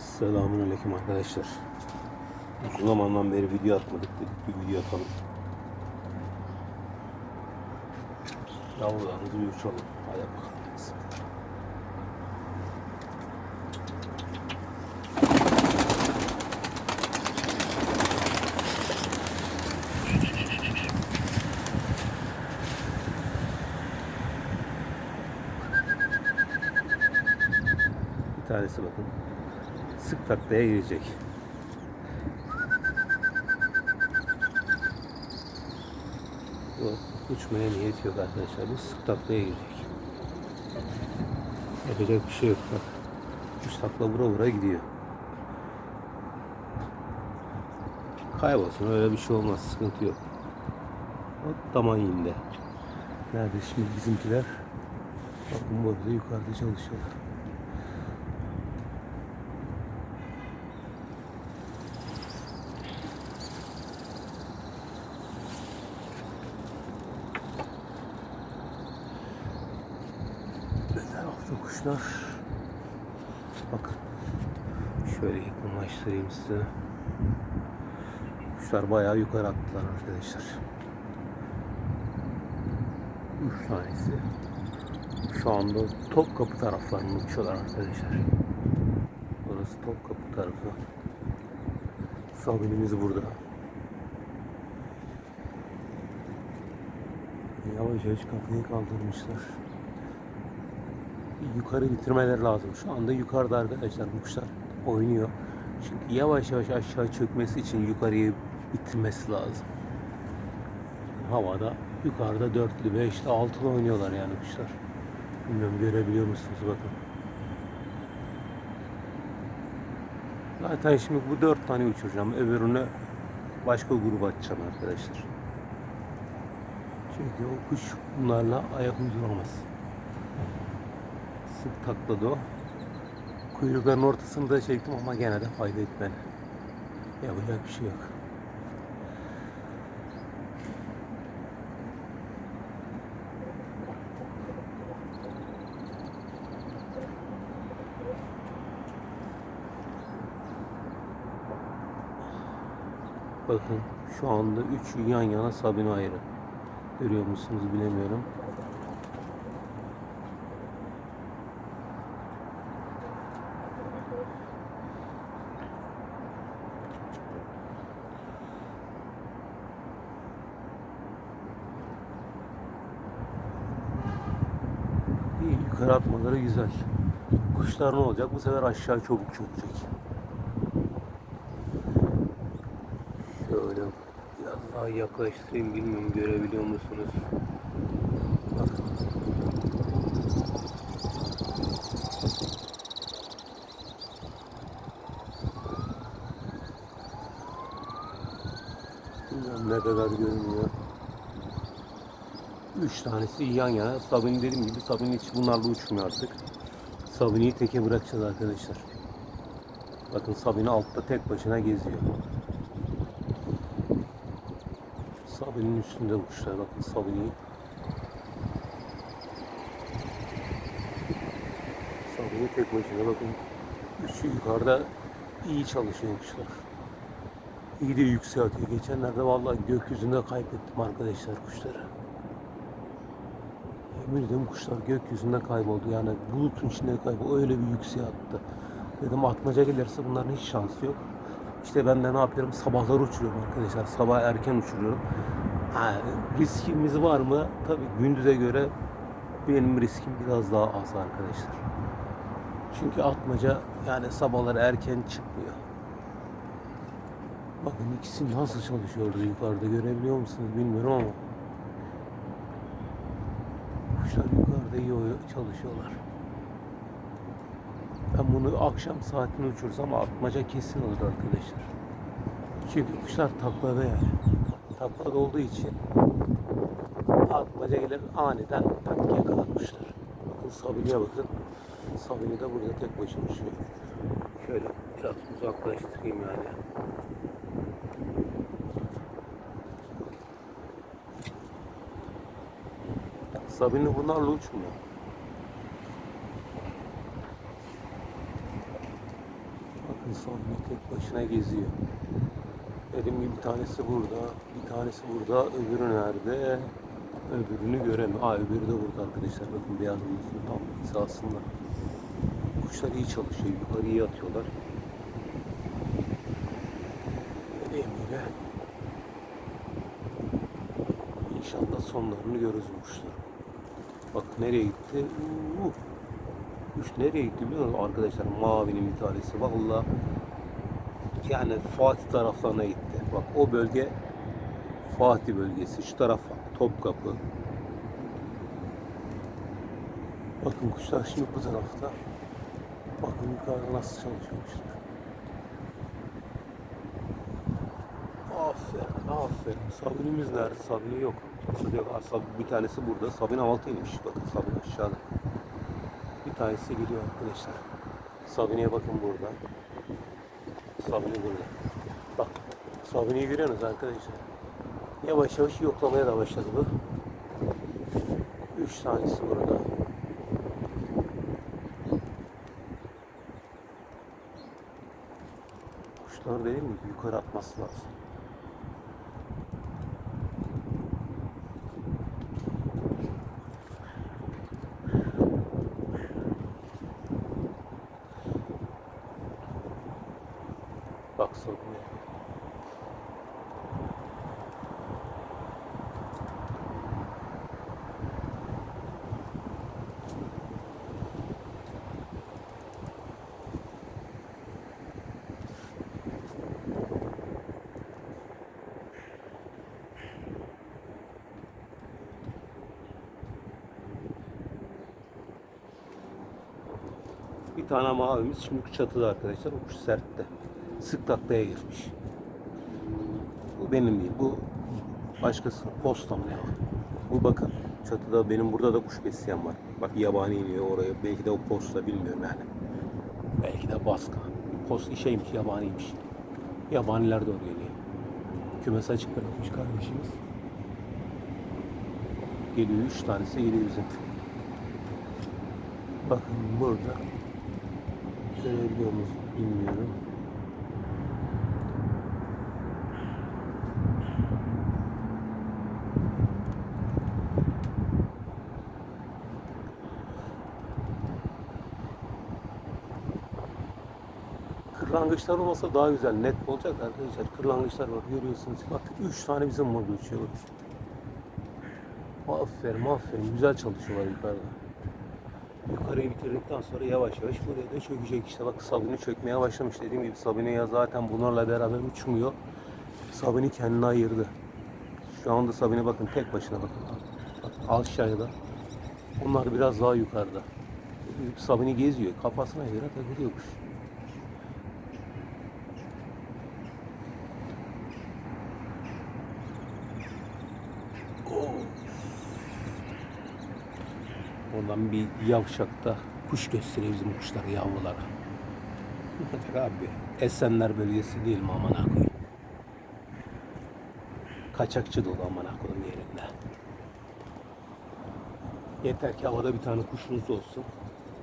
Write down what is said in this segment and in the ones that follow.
Selamünaleyküm arkadaşlar. Uzun zamandan beri video atmadık dedik bir video atalım. Yavrularımızı bir uçalım. Hadi bakalım. Tanesi bakın. Sık taklaya girecek. Bu uçmaya niyet yok arkadaşlar. Bu sık taklaya girecek. Yapacak bir şey yok. Bak. Üç takla vura vura gidiyor. Kaybolsun öyle bir şey olmaz. Sıkıntı yok. O daman yinde. Nerede şimdi bizimkiler? Bakın burada yukarıda çalışıyorlar. Ne tarafta kuşlar? Bakın. Şöyle yakınlaştırayım size. Kuşlar bayağı yukarı attılar arkadaşlar. Üç tanesi. Şu anda Topkapı taraflarını uçuyorlar arkadaşlar. Burası Topkapı tarafı. Sabinimiz burada. Yavaş yavaş kafayı kaldırmışlar. Yukarı bitirmeleri lazım. Şu anda yukarıda arkadaşlar bu kuşlar oynuyor. Çünkü yavaş yavaş aşağı çökmesi için yukarıyı bitirmesi lazım. Havada yukarıda dörtlü, beşli, altılı oynuyorlar yani kuşlar. Bilmiyorum görebiliyor musunuz bakın. Zaten şimdi bu dört tane uçuracağım. Öbürünü başka gruba atacağım arkadaşlar. Çünkü o kuş bunlarla ayak uyduramaz. Sık takladı o. Kuyrukların ortasını da çektim ama gene de fayda etmedi. Yapacak bir şey yok. Bakın şu anda üçü yan yana Sabine ayrı. Görüyor musunuz bilemiyorum. Yukarı atmaları güzel. Kuşlar ne olacak? Bu sefer aşağı çabuk çökecek. Şöyle biraz daha yaklaştırayım bilmiyorum görebiliyor musunuz? Bilmiyorum ne kadar görünüyor. Üç tanesi yan yana. Sabini dediğim gibi Sabini hiç bunlarla uçmuyor artık. Sabini'yi teke bırakacağız arkadaşlar. Bakın Sabini altta tek başına geziyor. Sabinin üstünde kuşlar. Bakın Sabini. Sabini tek başına bakın. Üçü yukarıda iyi çalışıyor kuşlar. İyi de yükseltiyor. Geçenlerde vallahi gökyüzünde kaybettim arkadaşlar kuşları. Ederim kuşlar gökyüzünde kayboldu. Yani bulutun içinde kayboldu. Öyle bir yükseğe attı. Dedim atmaca gelirse bunların hiç şansı yok. İşte ben de ne yapıyorum? Sabahları uçuruyorum arkadaşlar. Sabah erken uçuruyorum. Ha, riskimiz var mı? Tabii gündüze göre benim riskim biraz daha az arkadaşlar. Çünkü atmaca yani sabahları erken çıkmıyor. Bakın ikisi nasıl çalışıyordu yukarıda görebiliyor musunuz bilmiyorum ama kuşlar yukarıda iyi çalışıyorlar. Ben bunu akşam saatini uçursam atmaca kesin olur arkadaşlar. Çünkü kuşlar taklada yani. Taklada olduğu için atmaca gelir aniden tak yakalar. Bakın Sabini'ye bakın. Sabini de burada tek başına uçuyor. Şöyle biraz uzaklaştırayım yani. Sabini bunlarla uçmuyor. Bakın Sabine tek başına geziyor. Dediğim gibi bir tanesi burada, bir tanesi burada, öbürü nerede? Öbürünü göremiyorum. Aa öbürü de burada arkadaşlar. Bakın beyazımızın tam hizasında. Kuşlar iyi çalışıyor. Yukarı iyi atıyorlar. Dediğim. İnşallah sonlarını görürüz bu. Bak nereye gitti? Uh. Kuş nereye gitti biliyor musun arkadaşlar? Mavinin bir tanesi. Vallahi yani Fatih taraflarına gitti. Bak o bölge Fatih bölgesi. Şu taraf Topkapı. Bakın kuşlar şimdi bu tarafta. Bakın yukarıda nasıl çalışıyor kuşlar. Aferin, aferin. Sabunimiz nerede? Sabuni yok. Sabun- bir tanesi burada. Sabun altıymış. Bakın sabun aşağıda. Bir tanesi gidiyor arkadaşlar. Sabuni'ye bakın burada. Sabuni burada. Bak. Sabuni'yi görüyorsunuz arkadaşlar. Yavaş yavaş yoklamaya da başladı bu. Üç tanesi burada. Kuşlar değil mi? Yukarı atması lazım. Bak Sabuni. Bir tane mavimiz şimdi çatıda arkadaşlar. O kuş sertte. Sık taklaya girmiş. Bu benim değil. Bu başkası. Posta mı ne? Bu bakın. Çatıda benim burada da kuş besleyen var. Bak yabani iniyor oraya. Belki de o posta bilmiyorum yani. Belki de baska. Post şeymiş yabaniymiş. Yabaniler de oraya iniyor. Kümes açık bırakmış kardeşimiz. Geliyor üç tanesi geliyor bizim. Bakın burada görebiliyor musunuz bilmiyorum. Kırlangıçlar olmasa daha güzel, net olacak arkadaşlar. Kırlangıçlar var, görüyorsunuz. Bak üç tane bizim burada uçuyor. Aferin, aferin. Güzel çalışıyorlar yukarıda. Yukarıyı bitirdikten sonra yavaş yavaş buraya da çökecek işte. Bak Sabuni çökmeye başlamış. Dediğim gibi Sabuni ya zaten bunlarla beraber uçmuyor. Sabuni kendini ayırdı. Şu anda Sabuni bakın tek başına bakın. Bak aşağıda. Onlar biraz daha yukarıda. Sabuni geziyor. Kafasına göre takılıyor Oradan bir yavşakta kuş gösteriyor bizim kuşları yavrulara. Bak abi Esenler bölgesi değil mi amına koyayım. Kaçakçı dolu amına koyayım yerinde. Yeter ki havada bir tane kuşunuz olsun.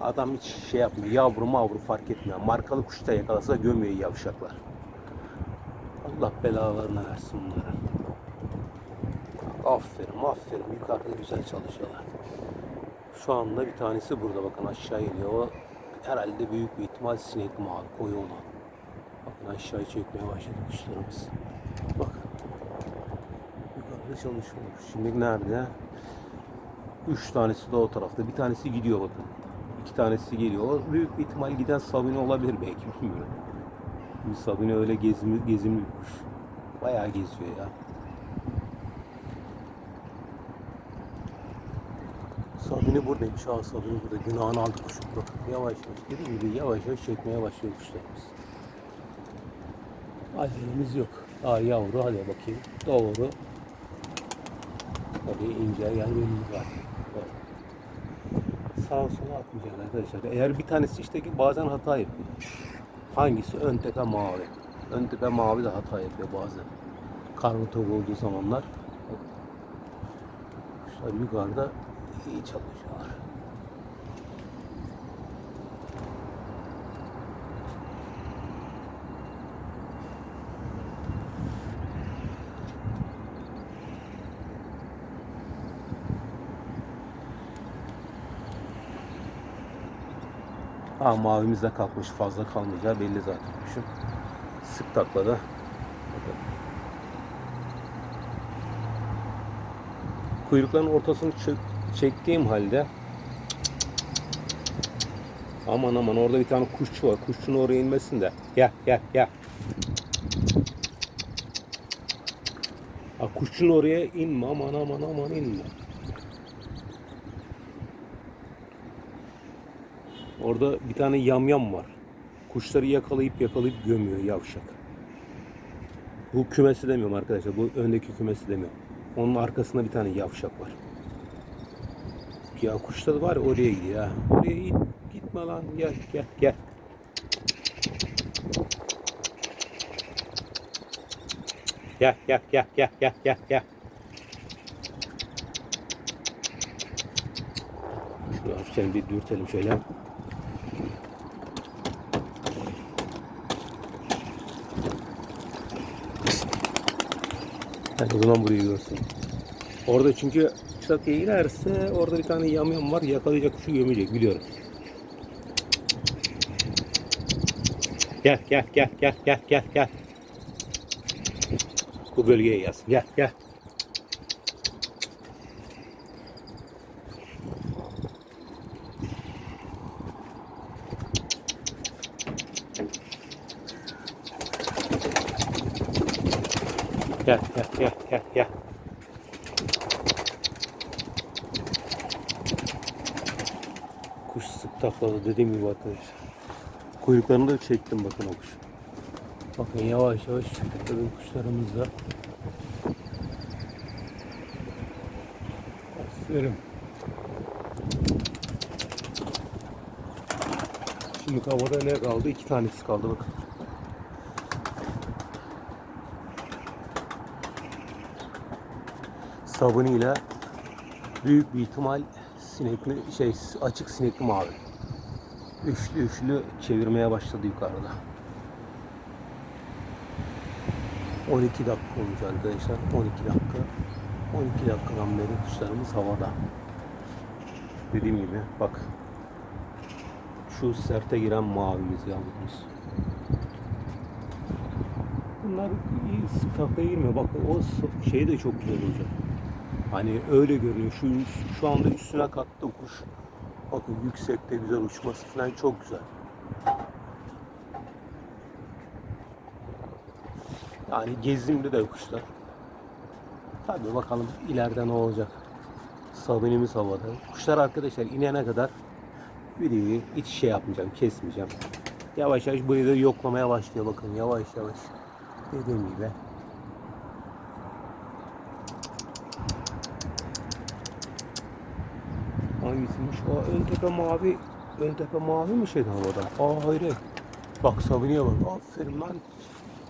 Adam hiç şey yapmıyor. Yavru mavru fark etmiyor. Markalı kuş da yakalasa gömüyor yavşaklar. Allah belalarını versin bunlara. Aferin aferin. Yukarıda güzel çalışıyorlar. Şu anda bir tanesi burada bakın aşağı iniyor. O herhalde büyük bir ihtimal sinek mavi koyu olan. Bakın aşağı çekmeye başladı kuşlarımız. Bakın. Yukarıda çalışıyor. Şimdi nerede? Üç tanesi de o tarafta. Bir tanesi gidiyor bakın. İki tanesi geliyor. Büyük bir ihtimal giden Sabine olabilir belki bilmiyorum. Sabine öyle gezimli, gezimli bir kuş. Bayağı geziyor ya. Sabine buradaymış. Aa Sabine burada. Günahını aldı kuşun. Bakın yavaş yavaş. Dediğim gibi yavaş yavaş çekmeye başlıyor kuşlarımız. Acelemiz yok. Aa yavru hadi bakayım. Doğru. Tabii ince yer var. Bak. Sağa sola atmayacak arkadaşlar. Eğer bir tanesi işte bazen hata yapıyor. Hangisi? Ön tepe mavi. Ön tepe mavi de hata yapıyor bazen. Karnı olduğu zamanlar. Kuşlar yukarıda iyi çalışıyor. Ah mavimiz de kalkmış. Fazla kalmayacağı belli zaten kuşum. Sık takladı. Bakın. Kuyrukların ortasını çök, çektiğim halde Aman aman orada bir tane kuşçu var. Kuşçunun oraya inmesin de. Gel gel gel. Ha, kuşçunun oraya inme aman aman aman inme. Orada bir tane yamyam var. Kuşları yakalayıp yakalayıp gömüyor yavşak. Bu kümesi demiyorum arkadaşlar. Bu öndeki kümesi demiyorum. Onun arkasında bir tane yavşak var. Ya kuşlar var ya oraya gidiyor ha. Oraya git, gitme lan. Gel gel gel. Gel gel gel gel gel gel gel. Şunu hafiften bir dürtelim şöyle. Yani o zaman burayı görsün. Orada çünkü çatıya inerse orada bir tane yamyam var yakalayacak kuşu gömecek biliyorum. Gel gel gel gel gel gel gel. Bu bölgeye yaz. Gel gel. Gel gel gel gel gel. Kuş sık takladı dediğim gibi arkadaşlar. Kuyruklarını da çektim bakın o kuş. Bakın yavaş yavaş tabii kuşlarımız da. Aferin. Şimdi havada ne kaldı? İki tanesi kaldı bakın. sabunuyla büyük bir ihtimal sinekli şey açık sinekli mavi. Üçlü üçlü çevirmeye başladı yukarıda. 12 dakika olmuş arkadaşlar. 12 dakika. 12 dakikadan beri kuşlarımız havada. Dediğim gibi bak. Şu serte giren mavimiz yavrumuz. Bunlar iyi sık taklaya girmiyor. Bak o şey de çok güzel olacak. Hani öyle görünüyor. Şu şu anda üstüne kalktı kuş. Bakın yüksekte güzel uçması falan çok güzel. Yani gezimde de kuşlar. Tabii bakalım ileride ne olacak. Sabunimiz havada. Kuşlar arkadaşlar inene kadar videoyu hiç şey yapmayacağım, kesmeyeceğim. Yavaş yavaş burayı da yoklamaya başlıyor bakın yavaş yavaş. Dediğim gibi. Hangisiymiş? O ön tepe mavi. Ön tepe mavi mi şeydi havada? Aa hayır. Bak Sabuni'ye bak. Aferin lan.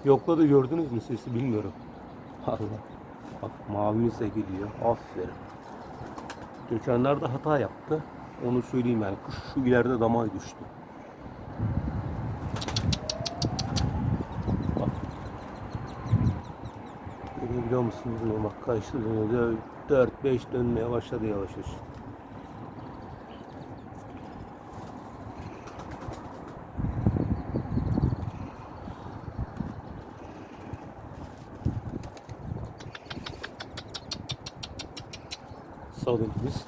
Yokladı gördünüz mü sesi bilmiyorum. Allah. Bak mavimiz de geliyor. Aferin. Geçenlerde hata yaptı. Onu söyleyeyim yani. Kuş şu ileride dama düştü. Bak. Görebiliyor musunuz? Bak kaçtı dönüyor. 4-5 dönmeye başladı yavaş yavaş. Sabunumuz.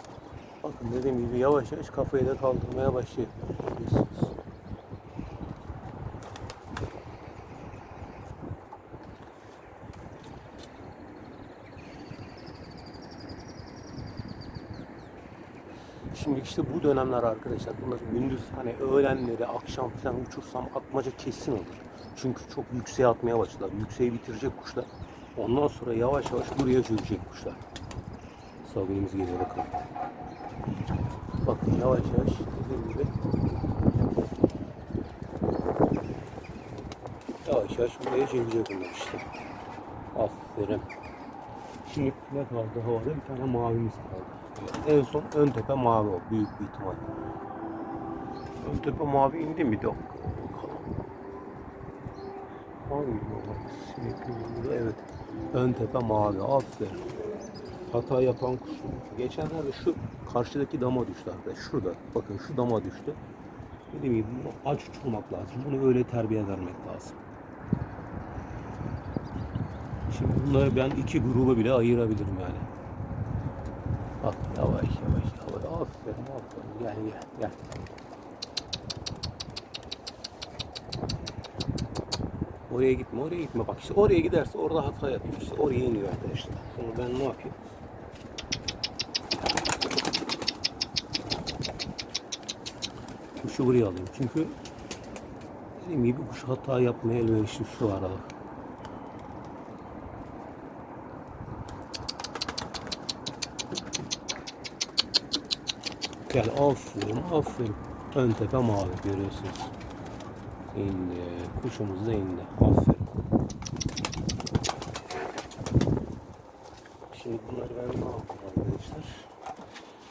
Bakın dediğim gibi yavaş yavaş kafayı da kaldırmaya başlıyor. Şimdi işte bu dönemler arkadaşlar bunlar gündüz hani öğlenleri akşam falan uçursam atmaca kesin olur. Çünkü çok yükseğe atmaya başladılar. Yükseği bitirecek kuşlar. Ondan sonra yavaş yavaş buraya çökecek kuşlar. Sabunumuz geliyor bakın. Bakın yavaş yavaş dediğim gibi yavaş yavaş buraya çekecek bunlar işte. Aferin. Şimdi ne kaldı havada? Bir tane mavimiz kaldı. En son ön tepe mavi o büyük bir ihtimal. Ön tepe mavi indi mi? Bakalım. Mavi mi? Sinekli evet. Ön tepe mavi. Aferin. Hata yapan kuş. Geçenlerde şu karşıdaki dama düştü arkadaş. Şurada. Bakın şu dama düştü. Dediğim gibi bunu aç uçurmak lazım. Bunu öyle terbiye vermek lazım. Şimdi bunları ben iki gruba bile ayırabilirim yani. Bak yavaş yavaş yavaş. Aferin aferin. Gel gel gel. Oraya gitme, oraya gitme. Bak işte oraya giderse orada hata yapıyor. İşte oraya iniyor arkadaşlar. Bunu ben ne yapayım? Kuşu buraya alayım. Çünkü dediğim gibi kuş hata yapmaya elverişli şu aralık. Gel aferin aferin. Ön tepe mavi görüyorsunuz. İndi. Kuşumuz da indi. Aferin. Şimdi bunları ben ne yapayım arkadaşlar?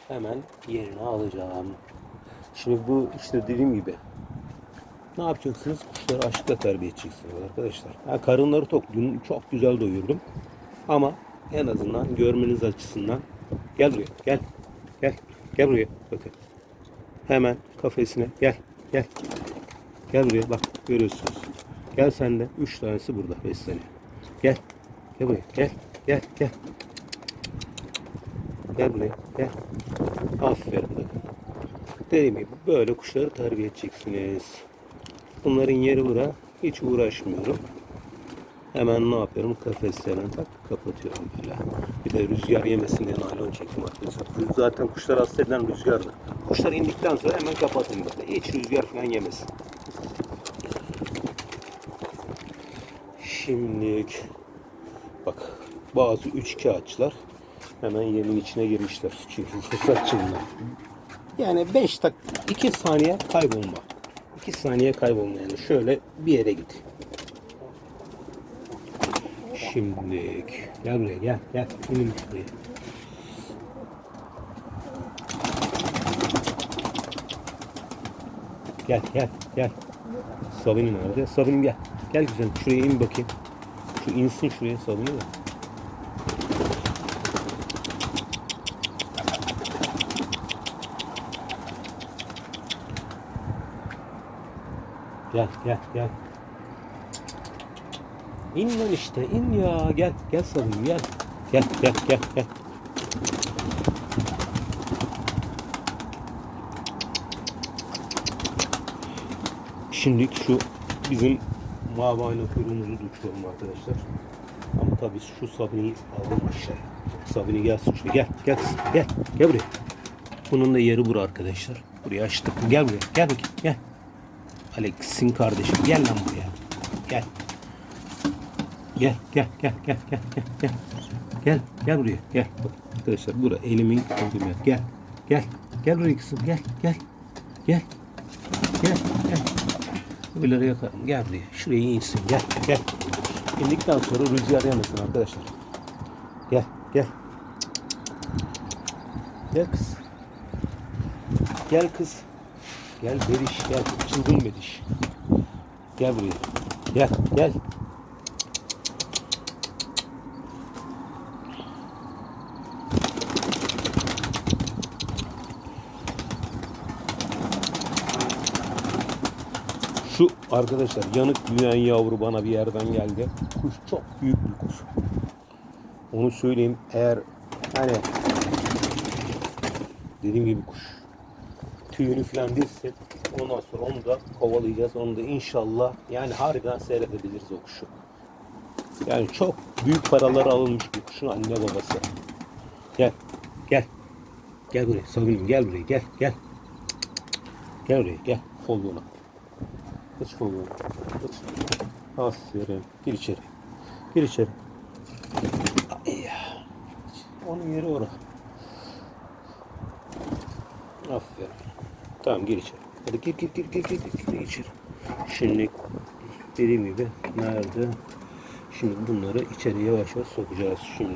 Hemen yerine alacağım. Şimdi bu işte dediğim gibi ne yapacaksınız? Kuşları aşkla terbiye edeceksiniz arkadaşlar. Ha, karınları tok. Dün çok güzel doyurdum. Ama en azından görmeniz açısından gel buraya gel. Gel. Gel buraya. Bakın. Hemen kafesine gel. Gel. Gel buraya bak görüyorsunuz. Gel sen de. Üç tanesi burada besleniyor. Gel. Gel buraya. Gel. Gel. Gel. Gel buraya. Gel. Aferin bakın. Dediğim gibi böyle kuşları terbiye edeceksiniz. Bunların yeri bura. Hiç uğraşmıyorum. Hemen ne yapıyorum? Kafeslerini tak kapatıyorum böyle. Bir de rüzgar yemesin diye naylon çektim arkadaşlar. Zaten kuşlar hasta eden rüzgardır. Kuşlar indikten sonra hemen kapatın böyle. Hiç rüzgar falan yemesin. Şimdilik bak bazı üç kağıtçılar hemen yerin içine girmişler. Çünkü fırsatçılar. Yani 5 dak 2 saniye kaybolma. 2 saniye kaybolma yani. Şöyle bir yere git. Şimdilik. Gel buraya gel. Gel. İnin şuraya. Gel gel gel. Sabine nerede? Sabine gel. Gel güzelim. Şuraya in bakayım. Şu insin şuraya Sabine de. Gel gel gel. İn lan işte in ya gel gel Sabine gel. Gel gel gel gel. Şimdi şu bizim mavi ayna kuyruğumuzu tutuyorum arkadaşlar. Ama tabii şu Sabine'yi alalım aşağıya. Sabine gelsin şuraya. Gel, gel. Gel, gel buraya. Bunun da yeri bura arkadaşlar. Buraya açtık. Gel buraya. Gel bakayım. Gel. Alex'in kardeşi. Gel lan buraya. Gel. Gel, gel, gel, gel, gel, gel, gel. Gel, gel buraya. Gel. Bak arkadaşlar bura elimin olduğum yer. Gel. Gel. Gel buraya kızım. Gel, gel. Gel. Gel, gel. Öbürleri yakarım. Gel buraya. Şuraya insin. Gel, gel. İndikten sonra rüzgar yemesin arkadaşlar. Gel, gel. Gel kız. Gel kız. Gel beriş, gel. Çılgın beriş. Gel buraya. Gel, gel. Şu arkadaşlar yanık büyüyen yavru bana bir yerden geldi. Kuş çok büyük bir kuş. Onu söyleyeyim eğer hani dediğim gibi kuş tüyünü falan dizsin ondan sonra onu da kovalayacağız. Onu da inşallah yani harbiden seyredebiliriz o kuşu. Yani çok büyük paralar alınmış bir kuşun anne babası. Gel. Gel. Gel buraya. Sabinim gel buraya. Gel. Gel. Gel buraya. Gel. Folluğuna. Geç folluğuna. Geç. Aferin. Gir içeri. Gir içeri. Ay. Onun yeri orada. Aferin. Tamam gir içeri. Hadi gir gir gir gir gir gir, gir içeri. Şimdi dediğim gibi nerede? Şimdi bunları içeri yavaş yavaş sokacağız şimdi.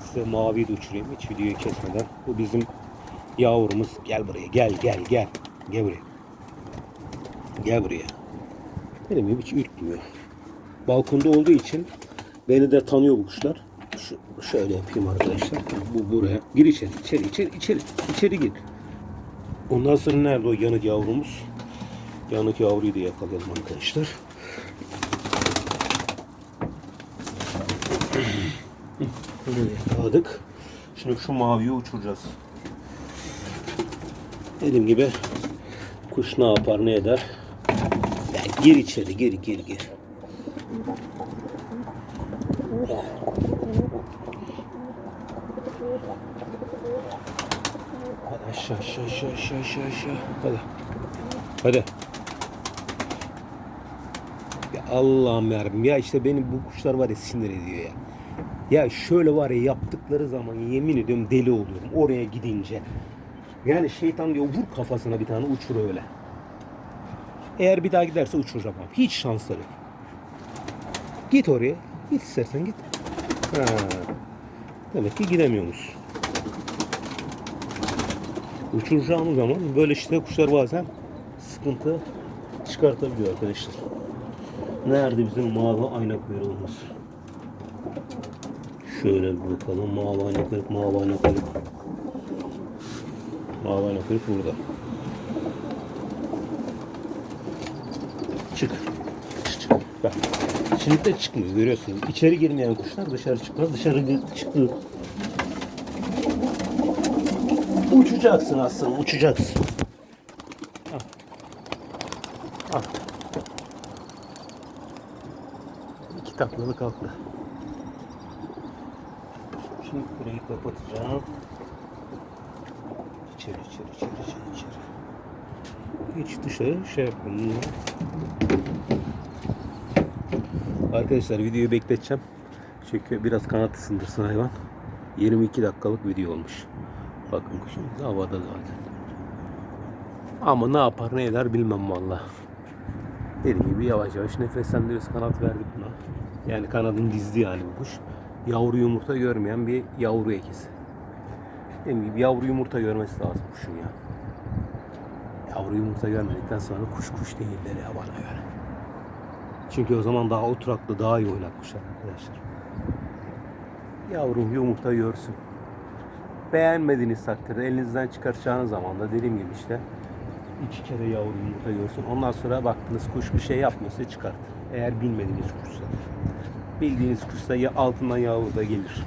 Size mavi de uçurayım hiç videoyu kesmeden. Bu bizim yavrumuz. Gel buraya gel gel gel. Gel buraya. Gel buraya. Benim gibi hiç ürkmüyor. Balkonda olduğu için beni de tanıyor bu kuşlar. Şu, şöyle yapayım arkadaşlar. Bu buraya. Gir içeri, içeri, içeri, içeri, içeri gir. Ondan sonra nerede o yanık yavrumuz? Yanık yavruyu da yakalayalım arkadaşlar. Yakaladık. Şimdi şu maviyi uçuracağız. Dediğim gibi kuş ne yapar ne eder. Gir içeri gir gir gir. Aşağı aşağı aşağı aşağı aşağı aşağı. Hadi. Hadi. Ya Allah'ım yarabbim ya işte benim bu kuşlar var ya sinir ediyor ya. Ya şöyle var ya yaptıkları zaman yemin ediyorum deli oluyorum oraya gidince. Yani şeytan diyor vur kafasına bir tane uçur öyle. Eğer bir daha giderse uçuracağım abi. Hiç şansları yok. Git oraya. Git istersen git. Ha. Demek ki gidemiyoruz. Uçuracağımız zaman böyle işte kuşlar bazen sıkıntı çıkartabiliyor arkadaşlar. Nerede bizim mavi ayna kuyruğumuz? Şöyle bir bakalım. Mavi ayna kuyruk, mavi ayna kuyruk. Mavi ayna kuyruk burada. Çık. Çık, çık. Bak. Şimdi de çıkmıyor görüyorsunuz. İçeri girmeyen kuşlar dışarı çıkmaz. Dışarı gir- Uçacaksın aslında uçacaksın. Al. Al. İki taklalı kalktı. Şimdi burayı kapatacağım. İçeri içeri içeri içeri içeri. Hiç dışarı şey yapalım. Arkadaşlar videoyu bekleteceğim. Çünkü biraz kanat ısındırsın hayvan. 22 dakikalık video olmuş. Bakın kuşumuz havada zaten. Ama ne yapar ne eder bilmem valla. Dediğim gibi yavaş yavaş nefeslendiriyoruz. Kanat verdik buna. Yani kanadın dizdi yani bu kuş. Yavru yumurta görmeyen bir yavru ekisi. Dediğim gibi yavru yumurta görmesi lazım kuşun ya. Yavru yumurta görmedikten sonra kuş kuş değildir ya bana göre. Çünkü o zaman daha oturaklı, daha iyi oynar kuşlar arkadaşlar. Yavrum yumurta görsün. Beğenmediğiniz takdirde elinizden çıkartacağınız zaman da dediğim gibi işte iki kere yavru yumurta görsün. Ondan sonra baktınız kuş bir şey yapmıyorsa çıkart. Eğer bilmediğiniz kuşsa. Bildiğiniz kuşsa ya altından yavru da gelir.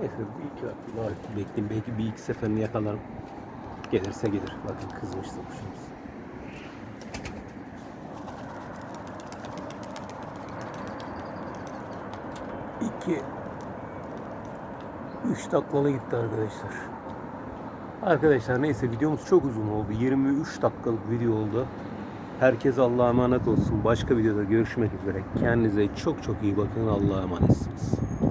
Neyse bir iki dakika bekleyeyim. Belki bir iki seferini yakalarım. Gelirse gelir. Bakın kızmıştı kuşumuz. İki üç dakikalı gitti arkadaşlar. Arkadaşlar neyse videomuz çok uzun oldu. 23 dakikalık video oldu. Herkes Allah'a emanet olsun. Başka videoda görüşmek üzere. Kendinize çok çok iyi bakın. Allah'a emanetsiniz.